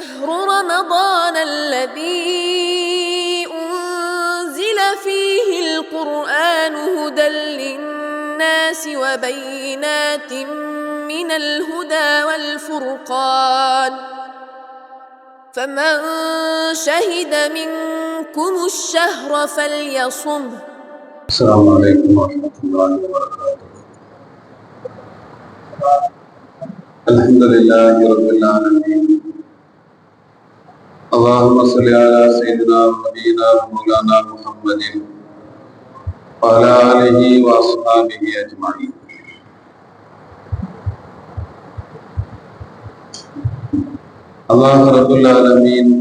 شهر رمضان الذي أنزل فيه القرآن هدى للناس وبينات من الهدى والفرقان. فمن شهد منكم الشهر فليصمه السلام عليكم ورحمة الله وبركاته. الحمد لله رب العالمين. اللهم صل على سيدنا ونبينا مولانا محمد وعلى آله وأصحابه أجمعين அல்லாஹ் ரபுல் ஆலமீன்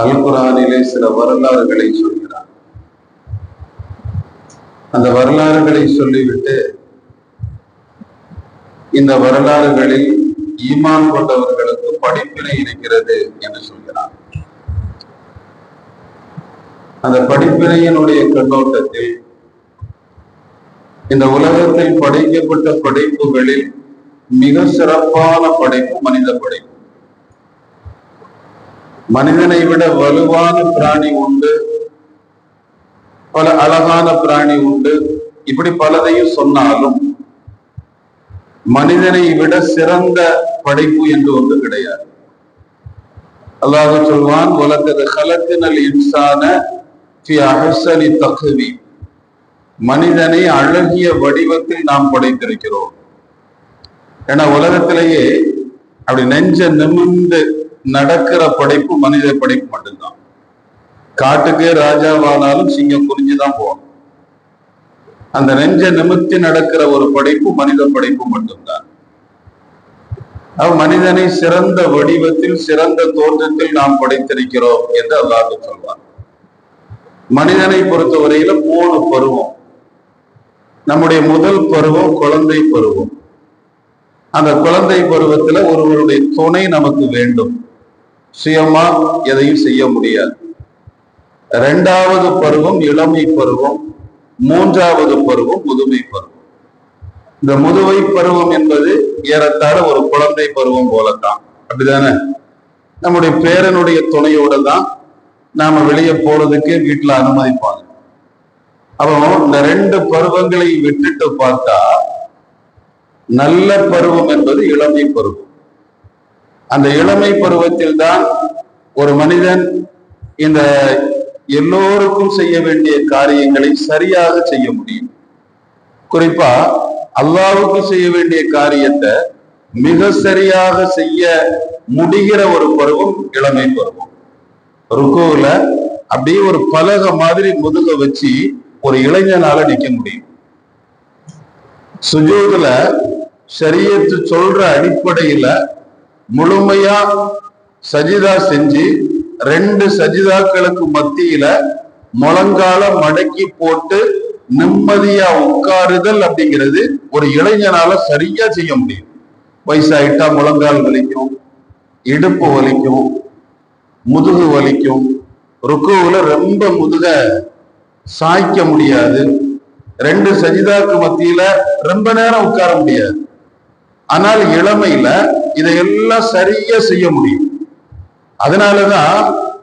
அல் குரானிலே சில வரலாறுகளை சொல்கிறார் அந்த வரலாறுகளை சொல்லிவிட்டு இந்த வரலாறுகளில் ஈமான் கொண்டவர்களுக்கு படிப்பினை இருக்கிறது என்று சொல்கிறார். அந்த படிப்பினையினுடைய கண்ணோட்டத்தில் இந்த உலகத்தில் படைக்கப்பட்ட படைப்புகளில் மிக சிறப்பான படைப்பு மனித படைப்பு. மனிதனை விட வலுவான பிராணி உண்டு. பல அழகான பிராணி உண்டு. இப்படி பலதையும் சொன்னாலும் மனிதனை விட சிறந்த படைப்பு என்று ஒன்று கிடையாது. அல்லாஹ் சொல்வான் உலகது கலத்தினல் இன்சான தகுதி மனிதனை அழகிய வடிவத்தில் நாம் படைத்திருக்கிறோம். ஏன்னா உலகத்திலேயே அப்படி நெஞ்ச நிமிர்ந்து நடக்கிற படைப்பு மனித படைப்பு மட்டும்தான். காட்டுக்கு ராஜாவானாலும் சிங்கம் குறிஞ்சுதான் போகணும் அந்த நெஞ்ச நிமித்தி நடக்கிற ஒரு படைப்பு மனித படைப்பு மட்டும்தான். மனிதனை சிறந்த வடிவத்தில் சிறந்த தோற்றத்தில் நாம் படைத்திருக்கிறோம் என்று அல்லாஹ் சொல்வார் மனிதனை பொறுத்தவரையில மூணு பருவம். நம்முடைய முதல் பருவம் குழந்தை பருவம். அந்த குழந்தை பருவத்துல ஒருவருடைய துணை நமக்கு வேண்டும். சுயமா எதையும் செய்ய முடியாது. இரண்டாவது பருவம் இளமை பருவம். மூன்றாவது பருவம் முதுமை பருவம். இந்த முதுமை பருவம் என்பது ஏறத்தாழ ஒரு குழந்தை பருவம் போலத்தான். அப்படிதானே? நம்முடைய பேரனுடைய துணையோட தான் நாம வெளியே போறதுக்கு வீட்டுல அனுமதிப்பாங்க. அப்போ இந்த ரெண்டு பருவங்களை விட்டுட்டு பார்த்தா நல்ல பருவம் என்பது இளமை பருவம். அந்த இளமை பருவத்தில் தான் ஒரு மனிதன் இந்த எல்லோருக்கும் செய்ய வேண்டிய காரியங்களை சரியாக செய்ய முடியும். குறிப்பா அல்லாவுக்கு செய்ய வேண்டிய காரியத்தை மிக சரியாக செய்ய முடிகிற ஒரு பருவம் இளமை பருவம். ருக்குல அப்படியே ஒரு பலக மாதிரி முதுக வச்சு ஒரு இளைஞனால நிக்க முடியும். சுஜூதுல சரியத்து சொல்ற அடிப்படையில முழுமையா சஜிதா செஞ்சு ரெண்டு சஜிதாக்களுக்கு மத்தியில முழங்கால மடக்கி போட்டு நிம்மதியா உட்காருதல் அப்படிங்கிறது ஒரு இளைஞனால சரியா செய்ய முடியும். வயசாயிட்டா முழங்கால் வலிக்கும் இடுப்பு வலிக்கும் முதுகு வலிக்கும். ருக்குவில் ரொம்ப முதுக சாய்க்க முடியாது. ரெண்டு சஜிதாக்கு மத்தியில ரொம்ப நேரம் உட்கார முடியாது. ஆனால் இளமையில இதையெல்லாம் சரியா செய்ய முடியும். அதனாலதான்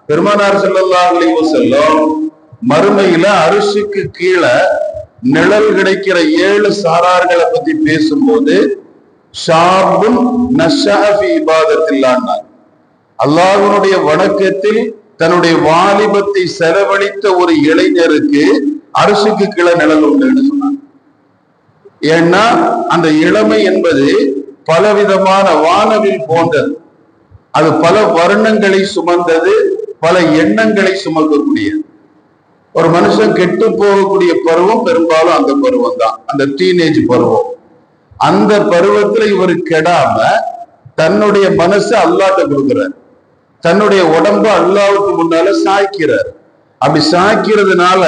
பெருமானார் செல்லல்லா அலைவ செல்லும் மறுமையில அரிசிக்கு கீழே நிழல் கிடைக்கிற ஏழு சாரார்களை பத்தி பேசும்போது ஷாபுன் நஷாஃபி இபாதத்தில்லான்னார். அல்லாஹனுடைய வணக்கத்தில் தன்னுடைய வாலிபத்தை செலவழித்த ஒரு இளைஞருக்கு அரசுக்கு கீழே நிழல் உண்டுன்னு சொன்னாங்க. ஏன்னா அந்த இளமை என்பது பலவிதமான வானவில் போன்றது. அது பல வருணங்களை சுமந்தது பல எண்ணங்களை சுமக்கக்கூடியது. ஒரு மனுஷன் கெட்டு போகக்கூடிய பருவம் பெரும்பாலும் அந்த பருவம் தான் அந்த டீனேஜ் பருவம். அந்த பருவத்துல இவர் கெடாம தன்னுடைய மனசு அல்லாட்ட கொடுக்கிறார். தன்னுடைய உடம்பு அல்லாவுக்கு முன்னால சாய்க்கிறார். அப்படி சாய்க்கிறதுனால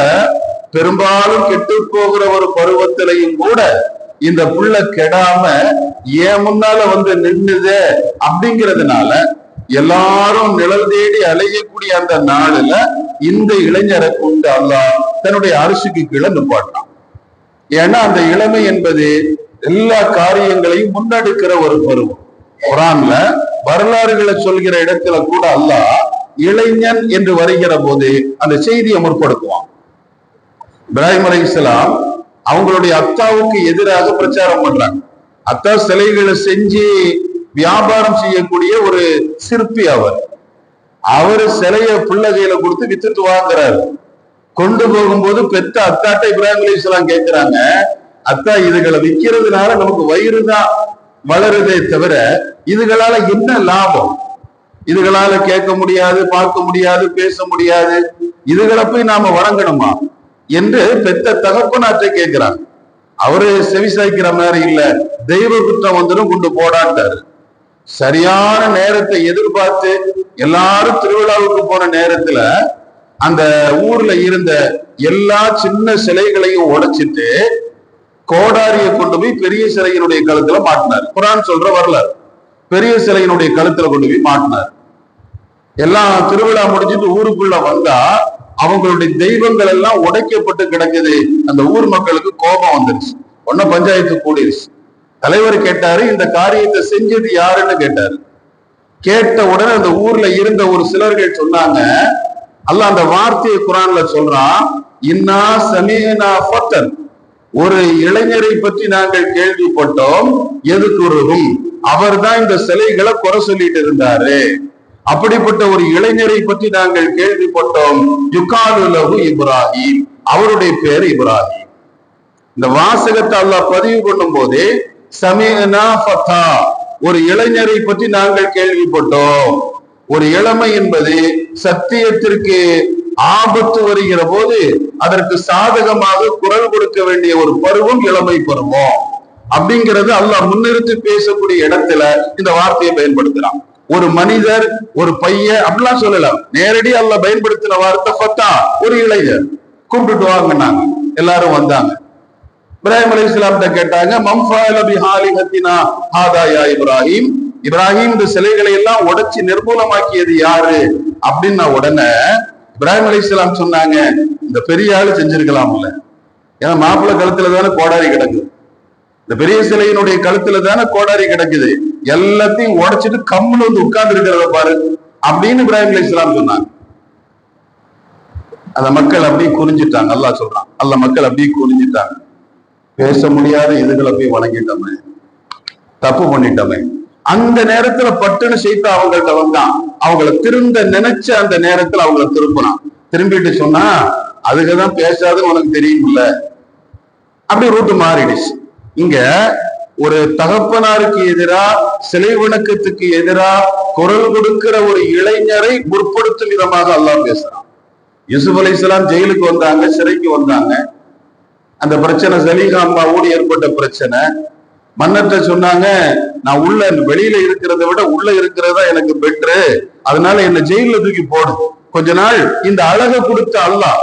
பெரும்பாலும் கெட்டு போகிற ஒரு பருவத்திலையும் கூட இந்த புள்ள கெடாம ஏன் முன்னால வந்து நின்னுதே அப்படிங்கிறதுனால எல்லாரும் நிழல் தேடி அலையக்கூடிய அந்த நாளுல இந்த இளைஞரை கொண்டு அல்லாஹ் தன்னுடைய அரசுக்கு கீழே நிப்பாட்டான். ஏன்னா அந்த இளமை என்பது எல்லா காரியங்களையும் முன்னெடுக்கிற ஒரு பருவம். குரான்ல வரலாறுகளை சொல்கிற இடத்துல கூட அல்லாஹ் இளைஞன் என்று வருகிற போது அந்த செய்தியை முற்படுத்துவான். இப்ராஹிம் அலி இஸ்லாம் அவங்களுடைய அத்தாவுக்கு எதிராக பிரச்சாரம் பண்றாங்க. அத்தா சிலைகளை செஞ்சு வியாபாரம் செய்யக்கூடிய ஒரு சிற்பி அவர். அவரு சிலைய பிள்ளை கையில கொடுத்து வித்துட்டு வாங்குறாரு கொண்டு போகும்போது பெத்த அத்தாட்ட இப்ராஹிம் அலி இஸ்லாம் கேட்கிறாங்க அத்தா இதுகளை விற்கிறதுனால நமக்கு வயிறு தான் வளருதே தவிர இதுகளால என்ன லாபம்? இதுகளால கேட்க முடியாது பார்க்க முடியாது பேச முடியாது. இதுகளை போய் நாம வணங்கணுமா? என்று பெத்த தகப்பனாற்றை கேட்கிறாங்க அவரு செவிசாய்க்கிற மாதிரி இல்ல தெய்வ குற்றம் வந்துடும் கொண்டு போடான்ட்டாரு. சரியான நேரத்தை எதிர்பார்த்து எல்லாரும் திருவிழாவுக்கு போன நேரத்துல அந்த ஊர்ல இருந்த எல்லா சின்ன சிலைகளையும் உடைச்சிட்டு கோடாரியை கொண்டு போய் பெரிய சிலையினுடைய கழுத்துல மாட்டினார். குரான் சொல்ற வரலாறு. பெரிய சிலையினுடைய கழுத்துல கொண்டு போய் மாட்டினார். எல்லாம் திருவிழா முடிஞ்சிட்டு ஊருக்குள்ள வந்தா அவங்களுடைய தெய்வங்கள் எல்லாம் உடைக்கப்பட்டு கிடக்குது. அந்த ஊர் மக்களுக்கு கோபம் வந்துருச்சு. ஒன்ன பஞ்சாயத்து கூடிருச்சு. தலைவர் கேட்டாரு இந்த காரியத்தை செஞ்சது யாருன்னு கேட்டாரு. கேட்ட உடனே அந்த ஊர்ல இருந்த ஒரு சிலர்கள் சொன்னாங்க அல்ல அந்த வார்த்தையை குரான்ல சொல்றான் இன்னா சமீனா ஃபத்தன் ஒரு இளைஞரை பற்றி நாங்கள் கேள்விப்பட்டோம் எதுக்குருகும் அவர் தான் இந்த சிலைகளை குறை சொல்லிட்டு இருந்தாரு. அப்படிப்பட்ட ஒரு இளைஞரை பற்றி நாங்கள் கேள்விப்பட்டோம் யுகாலுலகு இப்ராஹிம். அவருடைய பேர் இப்ராஹிம். இந்த வாசகத்தை அல்லாஹ் பதிவு பண்ணும் போதே சமீனா ஃபத்தா. ஒரு இளைஞரை பற்றி நாங்கள் கேள்விப்பட்டோம். ஒரு இளமை என்பது சத்தியத்திற்கு ஆபத்து வருகிற போது அதற்கு சாதகமாக குரல் கொடுக்க வேண்டிய ஒரு பருவம் இளமை பருவம். அப்படிங்கிறது அல்லாஹ் முன்னிறுத்தி பேசக்கூடிய இடத்துல இந்த வார்த்தையை பயன்படுத்துறான். ஒரு மனிதர் ஒரு பையன் அப்படிலாம் சொல்லலாம் நேரடி அல்ல பயன்படுத்தின வார்த்தை ஃபத்தா. ஒரு இளைஞர். கூப்பிட்டுட்டு வாங்கினாங்க எல்லாரும் வந்தாங்க. இப்ராஹிம் அலி இஸ்லாம்கிட்ட கேட்டாங்க மம்ஃபால பி ஹாலிஹத்தினா ஹாதா யா இப்ராஹிம் இப்ராஹிம் இந்த சிலைகளை எல்லாம் உடைச்சு நிர்மூலமாக்கியது யாரு அப்படின்னா உடனே இப்ராஹிம் அலி இஸ்லாம் சொன்னாங்க இந்த பெரிய ஆளு செஞ்சிருக்கலாம்ல ஏன்னா மாப்பிள்ளை கழுத்துல தானே கோடாரி கிடக்குது இந்த பெரிய சிலையினுடைய கழுத்துல தானே கோடாரி கிடக்குது எல்லாத்தையும் உடைச்சிட்டு கம்முன்னு வந்து உட்கார்ந்து இருக்கிறத பாரு அப்படின்னு இப்ராஹிம் அலி இஸ்லாம் சொன்னாங்க அந்த மக்கள் அப்படியே குறிஞ்சிட்டாங்க அல்லா சொல்றான் அல்ல மக்கள் அப்படியே குறிஞ்சிட்டாங்க பேச முடியாத இதுகளை போய் வணங்கிட்டோமே. தப்பு பண்ணிட்டோமே. அந்த நேரத்துல பட்டுன்னு செய்து அவங்கள்ட்ட வந்தான் அவங்கள திருந்த நினைச்ச அந்த நேரத்துல அவங்கள திருப்பினான் திரும்பிட்டு சொன்னா அதுக்குதான் பேசாது உனக்கு தெரியும்ல. அப்படி ரூட்டு மாறிடுச்சு. இங்க ஒரு தகப்பனாருக்கு எதிரா சிலை வணக்கத்துக்கு எதிரா குரல் கொடுக்கிற ஒரு இளைஞரை முற்படுத்தும் விதமாக அல்லாஹ் பேசுறான். யூசுப் அலைஹிஸ்ஸலாம் ஜெயிலுக்கு வந்தாங்க சிறைக்கு வந்தாங்க. அந்த பிரச்சனை சலீகா அம்மாவோடு ஏற்பட்ட பிரச்சனை. மன்னர்கிட்ட சொன்னாங்க நான் உள்ள வெளியில இருக்கிறத விட உள்ள இருக்கிறதா எனக்கு பெட்ரு அதனால என்ன ஜெயில தூக்கி போடும் கொஞ்ச நாள் இந்த அழகை கொடுத்த அல்லாஹ்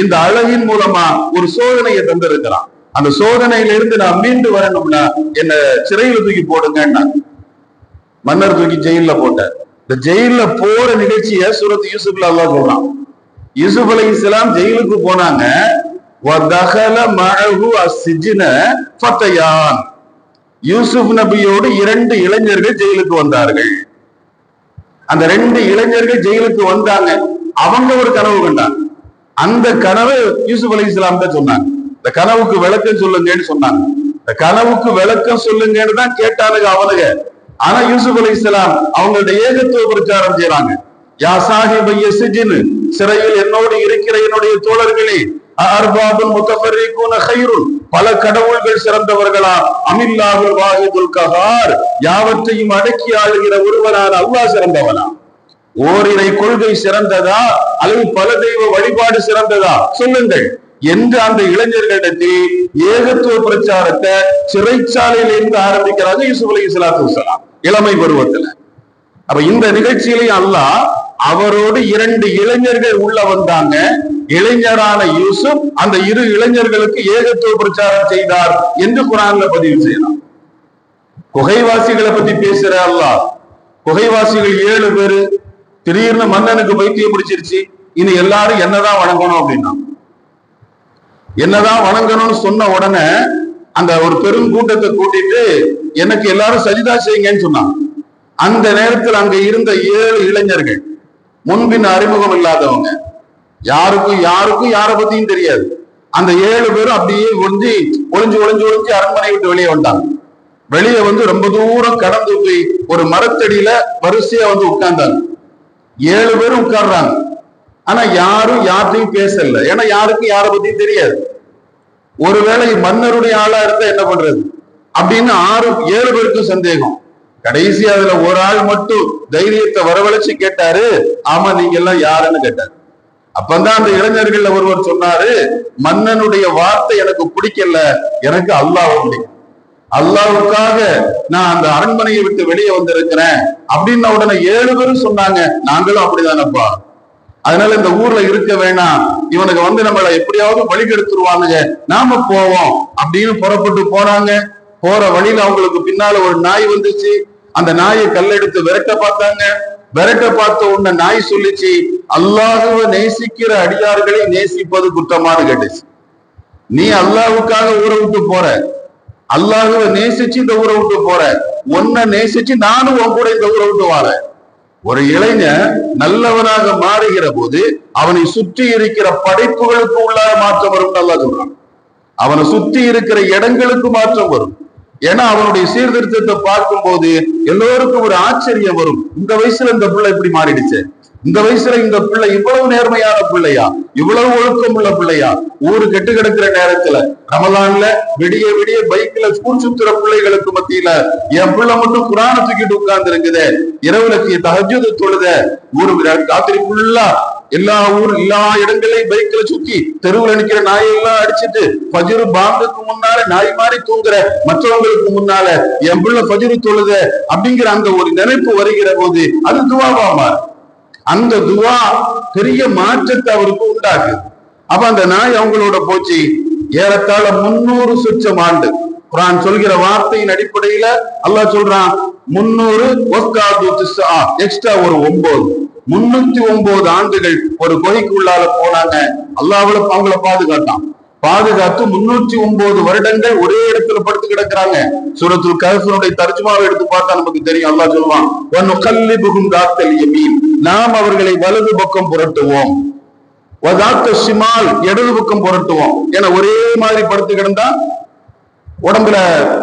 இந்த அழகின் மூலமா ஒரு சோதனையை தந்திருக்கிறான். அந்த சோதனையில இருந்து நான் மீண்டு வரணும்னா என்ன சிறையில தூக்கி போடுங்கன்னா மன்னர் தூக்கி ஜெயில போட்டார். இந்த ஜெயில போற நிகழ்ச்சிய சூரத் யூசுப்ல அல்லா சொல்றான். யூசுப் அலி இஸ்லாம் ஜெயிலுக்கு போனாங்க. வதகல மஅஹு அசிஜின ஃபதயான் யூசுப் நபியோடு இரண்டு இளைஞர்கள் ஜெயிலுக்கு வந்தார்கள். அந்த ரெண்டு இளைஞர்கள் ஜெயிலுக்கு வந்தாங்க. அவங்க ஒரு கனவு கண்டாங்க. அந்த கனவு யூசுப் அலி இஸ்லாம் தான் சொன்னாங்க. இந்த கனவுக்கு விளக்கம் சொல்லுங்கன்னு சொன்னாங்க. இந்த கனவுக்கு விளக்கம் சொல்லுங்கன்னு தான் கேட்டானுங்க அவனுங்க. ஆனா யூசுப் அலி இஸ்லாம் அவங்களுடைய ஏகத்துவ பிரச்சாரம் செய்யறாங்க யா சாஹிப் சிஜின் சிறையில் என்னோடு இருக்கிற என்னுடைய தோழர்களே பல கடவுள்கள் சிறந்தவர்களா? அமில்லாஹுல் வாஹிதுல் கஹார். யாவற்றையும் அடக்கி ஆளுகிற ஒருவனான அல்லாஹ் சிறந்தவனா? ஓரிரை கொள்கை சிறந்ததா? அல்லது பல தெய்வ வழிபாடு சிறந்ததா? சொல்லுங்கள். என்று அந்த இளைஞர்களிடத்தில் ஏகத்துவ பிரச்சாரத்தை சிறைச்சாலையில இருந்து ஆரம்பிக்கிறாங்க யூசுப் அலி இஸ்லாத்து இளமை பருவத்துல. அப்ப இந்த நிகழ்ச்சியிலையும் அல்லாஹ் அவரோடு இரண்டு இளைஞர்கள் உள்ள வந்தாங்க. இளைஞரான யூசுப் அந்த இரு இளைஞர்களுக்கு ஏகத்துவ பிரச்சாரம் செய்தார் என்று குரான்ல பதிவு செய்யலாம். குகைவாசிகளை பத்தி பேசுற அல்லாஹ். குகைவாசிகள் ஏழு பேரு. திடீர்னு மன்னனுக்கு பைத்தியம் பிடிச்சிருச்சு. இனி எல்லாரும் என்னதான் வணங்கணும் அப்படின்னா? என்னதான் வணங்கணும்னு சொன்ன உடனே அந்த ஒரு பெரும் கூட்டத்தை கூட்டிட்டு எனக்கு எல்லாரும் சரிதா செய்யுங்கன்னு சொன்னான் அந்த நேரத்தில் அங்க இருந்த ஏழு இளைஞர்கள். முன்பின் அறிமுகம் இல்லாதவங்க யாருக்கும் யாருக்கும் யாரை பத்தியும் தெரியாது. அந்த ஏழு பேரும் அப்படியே ஒளிஞ்சு ஒளிஞ்சு ஒளிஞ்சு ஒளிஞ்சு அரண்மனை விட்டு வெளியே வந்தாங்க வெளியே வந்து ரொம்ப தூரம் கடந்து போய் ஒரு மரத்தடியில வரிசையா வந்து உட்கார்ந்தாங்க. ஏழு பேரும் உட்கார்றாங்க. ஆனா யாரும் யார்ட்டையும் பேசல. ஏன்னா யாருக்கும் யாரை பத்தியும் தெரியாது. ஒருவேளை மன்னருடைய ஆளா இருந்தா என்ன பண்றது? அப்படின்னு ஆறு ஏழு பேருக்கும் சந்தேகம். கடைசி அதுல ஒரு ஆள் மட்டும் தைரியத்தை வரவழைச்சு கேட்டாரு. ஆமா நீங்க எல்லாம் யாருன்னு கேட்டாரு. அப்பந்தான் அந்த இளைஞர்கள்ல ஒருவர் சொன்னாரு மன்னனுடைய வார்த்தை எனக்கு பிடிக்கல எனக்கு அல்லாஹ் பிடிக்கும் அல்லாவுக்காக நான் அந்த அரண்மனையை விட்டு வெளியே வந்திருக்கிறேன். அப்படின்ன உடனே ஏழு பேரும் சொன்னாங்க நாங்களும் அப்படிதானப்பா. அதனால இந்த ஊர்ல இருக்க வேணாம். இவனுக்கு வந்து நம்மளை எப்படியாவது வழி கெடுத்துருவானுங்க நாம போவோம். அப்படின்னு புறப்பட்டு போனாங்க போற வழியில அவங்களுக்கு பின்னால ஒரு நாய் வந்துச்சு. அந்த நாயை கல்லெடுத்து விரட்ட பார்த்தாங்க. விரட்ட பார்த்த உடனே நாய் சொல்லிச்சு அல்லாஹுவை நேசிக்கிற அடியார்களை நேசிப்பது குற்றமானு கேட்டுச்சு. நீ அல்லாஹ்வுக்காக ஊரை விட்டு போற. அல்லாஹுவை நேசிச்சு இந்த ஊரை விட்டு போற. உன்னை நேசிச்சு நானும் உன் கூட இந்த ஊரை விட்டு வரேன். ஒரு இளைஞன் நல்லவனாக மாறுகிற போது அவனை சுற்றி இருக்கிற படைப்புகளுக்கு உள்ளார மாற்றம் வரும் நல்லா சொல்றான். அவனை சுற்றி இருக்கிற இடங்களுக்கு மாற்றம் வரும். ஏன்னா அவனுடைய சீர்திருத்தத்தை பார்க்கும் போது எல்லோருக்கும் ஒரு ஆச்சரியம் வரும். இந்த வயசுல இந்த பிள்ளை இப்படி மாறிடுச்சு. இந்த வயசுல இந்த பிள்ளை இவ்வளவு நேர்மையான பிள்ளையா? இவ்வளவு ஒழுக்கம் உள்ள பிள்ளையா? ஊரு கெட்டு கிடக்கிற நேரத்துல ரமலான்ல விடிய விடிய பைக்ல ஸ்கூல் சுத்துற பிள்ளைகளுக்கு மத்தியில என் பிள்ளை மட்டும் குரான தூக்கிட்டு உட்கார்ந்து இருக்குது இரவுல தொழுத. ஊரு ராத்திரி ஃபுல்லா எல்லா ஊர் எல்லா இடங்களையும் பைக்ல சுத்தி தெருவுல நிக்கிற நாயெல்லாம் அடிச்சிட்டு பஜிரு பாம்புக்கு முன்னால நாய் மாதிரி தூங்குற மற்றவங்களுக்கு முன்னால என் பிள்ளை பஜிரு தொழுத அப்படிங்கிற அந்த ஒரு நினைப்பு வருகிற போது அது துவாவா மாறும். அந்த துவா பெரிய மாற்றத்தை அவருக்கு உண்டாக்கு அப்ப அந்த நாய் அவங்களோட போச்சு. ஏறத்தாழ முன்னூறு சுச்சம் ஆண்டு. குரான் சொல்கிற வார்த்தையின் அடிப்படையில அல்லாஹ் சொல்றான் முன்னூறு எக்ஸ்ட்ரா ஒரு ஒன்பது முன்னூத்தி ஒன்பது ஆண்டுகள் ஒரு குகைக்குள்ளால போனாங்க. அல்லாவில அவங்கள பாதுகாத்தான். பாதுகாத்து முன்னூற்றி ஒன்பது வருடங்கள் ஒரே இடத்துல படுத்து கிடக்குறாங்க. சூரத்துல் கஹஃபினுடைய தர்ஜுமாவை எடுத்து பார்த்தா நமக்கு தெரியும். அல்லா சொல்லுவான் ஒன்னு கல்லி புகும் காத்தல் நாம் அவர்களை வலது பக்கம் புரட்டுவோம். வதாத்த சிமால் இடது பக்கம் புரட்டுவோம். ஏன்னா ஒரே மாதிரி படுத்து கிடந்தா உடம்புல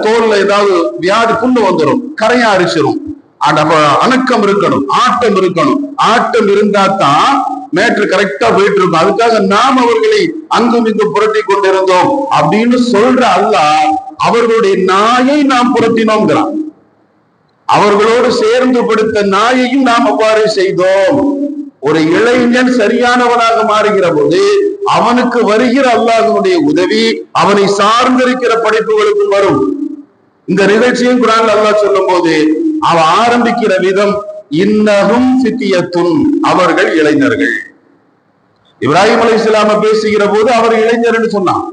தோல்ல ஏதாவது வியாதி புண்ணு வந்துடும் கரையா அரிச்சிடும் அந்த அணக்கம் இருக்கணும் ஆட்டம் இருக்கணும். ஆட்டம் இருந்தா தான் மேட்ரு கரெக்டா போயிட்டு இருக்கும் அதுக்காக நாம் அவர்களை அங்கும் இங்கும் புரட்டி கொண்டிருந்தோம் அப்படின்னு சொல்ற அல்லாஹ் அவர்களுடைய நாயை நாம் புரட்டினோங்கிறான். அவர்களோடு சேர்ந்து படுத்த நாயையும் நாம் அவ்வாறு செய்தோம். ஒரு இளைஞன் சரியானவனாக மாறுகிற போது அவனுக்கு வருகிற அல்லாஹனுடைய உதவி அவனை சார்ந்திருக்கிற படைப்புகளுக்கும் வரும். இந்த நிகழ்ச்சியும் குரான் அல்லாஹ் சொல்லும் போது அவன் ஆரம்பிக்கிற விதம் இன்னகும் சித்தியத்துன் அவர்கள் இளைஞர்கள். இப்ராஹிம் அலி இஸ்லாம பேசுகிற போது அவர் இளைஞர்னு சொன்னான்.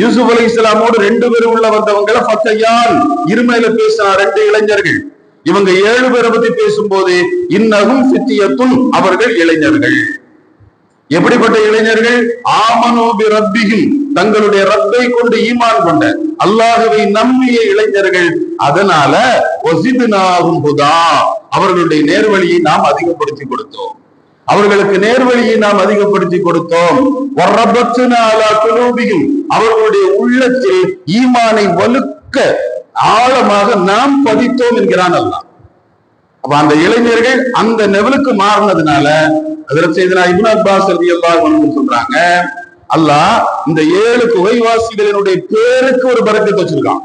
யூசுப் அலி இஸ்லாமோடு ரெண்டு பேரும் உள்ள வந்தவங்களை பத்தையால் இருமையில பேசினா ரெண்டு இளைஞர்கள். இவங்க ஏழு பேரை பத்தி பேசும்போது இன்னகும் சித்தியத்தும் அவர்கள் இளைஞர்கள். எப்படிப்பட்ட இளைஞர்கள்? ஆமனோபி ரப்பியும் தங்களுடைய ரப்பை கொண்டு ஈமான் கொண்ட அல்லாஹவை நம்பிய இளைஞர்கள். அதனால ஒசிதுனாகும் புதா அவர்களுடைய நேர்வழியை நாம் அதிகப்படுத்தி கொடுத்தோம். அவர்களுக்கு நேர்வழியை நாம் அதிகப்படுத்தி கொடுத்தோம். அவர்களுடைய உள்ளத்தில் ஈமானை வலுக்க ஆழமாக நாம் பதித்தோம் என்கிறான் அல்லாஹ். அப்ப அந்த இளைஞர்கள் அந்த லெவலுக்கு மாறினதுனால அதுல செய்தனா இப்னு அப்பாஸ் ரவி அல்லாஹ் சொல்றாங்க அல்லாஹ் இந்த ஏழு குகைவாசிகளினுடைய பேருக்கு ஒரு பரக்கத்தை வச்சிருக்கான்.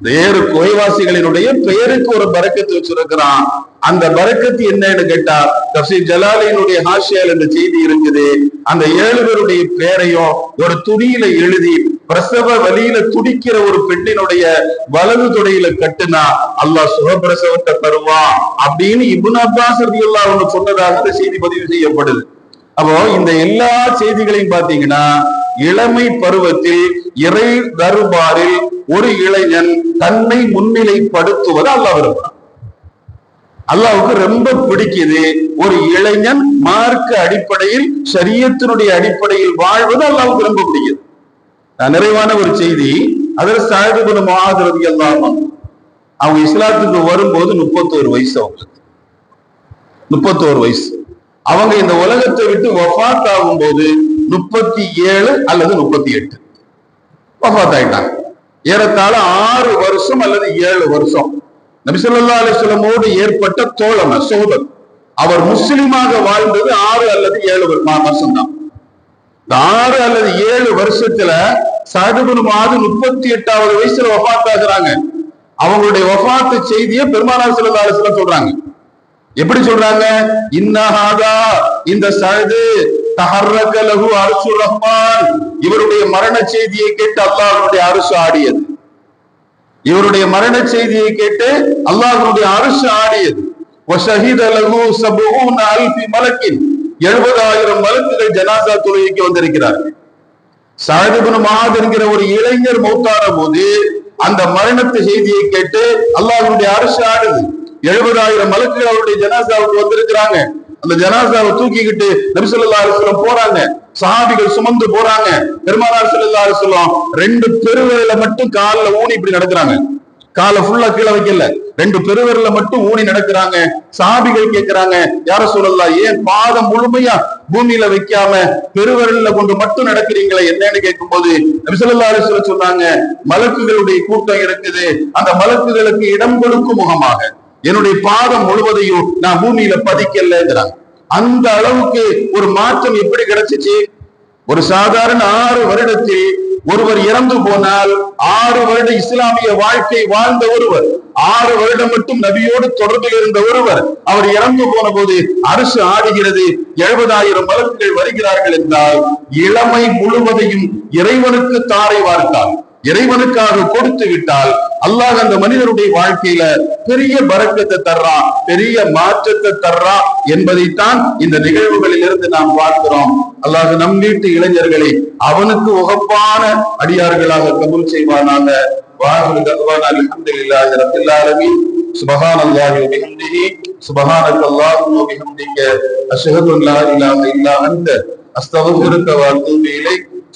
இந்த ஏழு குகைவாசிகளினுடைய பெயருக்கு ஒரு பரக்கத்தை வச்சிருக்கிறான். அந்த பரக்கத்து என்னன்னு கேட்டா தப்சீர் ஜலாலியினுடைய ஹாஷியால் இந்த செய்தி இருக்குது. அந்த ஏழு பேருடைய பெயரையும் ஒரு துணியில எழுதி பிரசவ வலியில துடிக்கிற ஒரு பெண்ணினுடைய வலது துடையில கட்டுனா அல்லாஹ் சுகப்பிரசவத்தை தருவான் அப்படின்னு இபுன் அப்பாஸ் ரலியல்லாஹு ஒண்ணு சொன்னதாக செய்தி பதிவு செய்யப்படுது. அப்போ இந்த எல்லா செய்திகளையும் பாத்தீங்கன்னா இளமை பருவத்தில் இறை தருபாரில் ஒரு இளைஞன் தன்னை முன்னிலைப்படுத்துவது அல்லாஹ் விரும்புறான். அல்லாவுக்கு ரொம்ப பிடிக்குது ஒரு இளைஞன் மார்க்க அடிப்படையில் சரியத்தினுடைய அடிப்படையில் வாழ்வது அல்லாவுக்கு ரொம்ப பிடிக்குது. நிறைவான ஒரு செய்தி. அதில் சாயதுபுன மகாதிரதி எல்லாமா அவங்க இஸ்லாத்துக்கு வரும்போது முப்பத்தோரு வயசு அவங்களுக்கு. முப்பத்தோரு வயசு. அவங்க இந்த உலகத்தை விட்டு வஃபாத் ஆகும்போது முப்பத்தி ஏழு அல்லது முப்பத்தி எட்டு வஃபாத் ஆயிட்டாங்க ஏறத்தாழ ஆறு வருஷம் அல்லது ஏழு வருஷம். நபிசல்லா அலிஸ்லமோடு ஏற்பட்ட தோழமை சோதர் அவர் முஸ்லிமாக வாழ்ந்தது ஆறு அல்லது ஏழு வருஷம் தான் ஆறு அல்லது ஏழு வருஷத்துல சடுபுன் மாது முப்பத்தி எட்டாவது வயசுல வஃபாத் ஆகுறாங்க அவங்களுடைய வஃபாத்து செய்தியை பெருமானார் சல்லா அலிஸ்லாம் சொல்றாங்க. எப்படி சொல்றாங்க? இன்னஹாதா இந்த சழுது தஹர்ரக லகு அர்சு ரஹ்மான். இவருடைய மரண செய்தியை கேட்டு அல்லாஹனுடைய அரசு ஆடியது. இவருடைய மரண செய்தியை கேட்டு அல்லாஹனுடைய அரசு ஆடியது. வஷஹித லகு சபுஹூன் அல்ஃபி மலக்கின். எழுபதாயிரம் மலக்குகள் ஜனாசா தொழுகைக்கு வந்திருக்கிறார்கள் சாதிபுன் மகாத் என்கிற ஒரு இளைஞர் மௌத்தான போது அந்த மரணத்து செய்தியை கேட்டு அல்லாஹ்வுடைய அரசு ஆடுது. எழுபதாயிரம் மலக்குகள் அவருடைய ஜனாசாவுக்கு வந்திருக்கிறாங்க. அந்த ஜனாசாவை தூக்கிக்கிட்டு நபிசல்லா அலிஸ்லாம் போறாங்க. சஹாபிகள் சுமந்து போறாங்க. பெருமானார் சல்லா அலிஸ்லாம் ரெண்டு பெருவிரல மட்டும் காலில் ஊனி இப்படி நடக்கிறாங்க. காலை ஃபுல்லா கீழே வைக்கல. ரெண்டு பெருவரில் மட்டும் ஊனி நடக்கிறாங்க. சாபிகள் கேட்கிறாங்க. யார சொல்லலாம் ஏன் பாதம் முழுமையா பூமியில வைக்காம பெருவிரல்ல கொண்டு மட்டும் நடக்கிறீங்களே? என்னன்னு கேட்கும்போது நபிசல்லா சொல்ல சொன்னாங்க மலக்குகளுடைய கூட்டம் இருக்குது. அந்த மலக்குகளுக்கு இடம் கொடுக்கும் முகமாக. என்னுடைய பாதம் முழுவதையும் நான் பூமியில பதிக்கலங்கிறாங்க. அந்த அளவுக்கு ஒரு மாற்றம் எப்படி கிடைச்சிச்சு? ஒரு சாதாரண ஆறு வருடத்தில் ஒருவர் இறந்து போனால் ஆறு வருட இஸ்லாமிய வாழ்க்கை வாழ்ந்த ஒருவர் ஆறு வருடம் மட்டும் நபியோடு தொடர்பில் இருந்த ஒருவர் அவர் இறந்து போன போது அரசு ஆடுகிறது எழுபதாயிரம் மலக்குகள் வருகிறார்கள் என்றால் இளமை முழுவதையும் இறைவனுக்கு தாரை வார்த்தார். இறைவனுக்காக கொடுத்து விட்டால் அல்லாஹ் அந்த மனிதனுடைய வாழ்க்கையில பெரிய பறக்கத்தை தர்றான் பெரிய மாற்றத்தை தர்றான் என்பதைத்தான் இந்த நிகழ்வுகளில் இருந்து நாம் பார்க்கிறோம். அல்லாஹ் நம் வீட்டு இளைஞர்களை அவனுக்கு உகப்பான அடியார்களாக கபூல் செய்வானாக. வாஹுல் தஹ்வான் அல்ஹம்துலில்லாஹி ரப்பில் ஆலமீன். சுபஹான் அல்லாஹி வபிஹம்திஹி. சுபஹானக அல்லாஹும்ம வபிஹம்திக அஷ்ஹது அன் லா இலாஹா இல்லா அன்த. அஸ்தக்ஃபிருக வ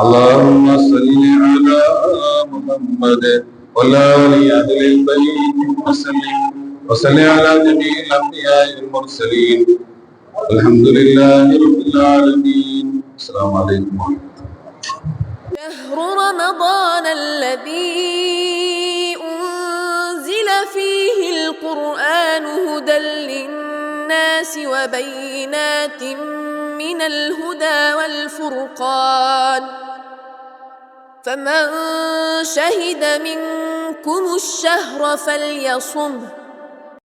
اللهم صل على محمد وعلى آل أهل البيت وسلم وصل على جميع الأنبياء المرسلين الحمد لله رب العالمين. السلام عليكم ورحمة الله. شهر رمضان الذي أنزل فيه القرآن هدى للناس وبينات من الهدى والفرقان. فمن شهد منكم الشهر فليصمه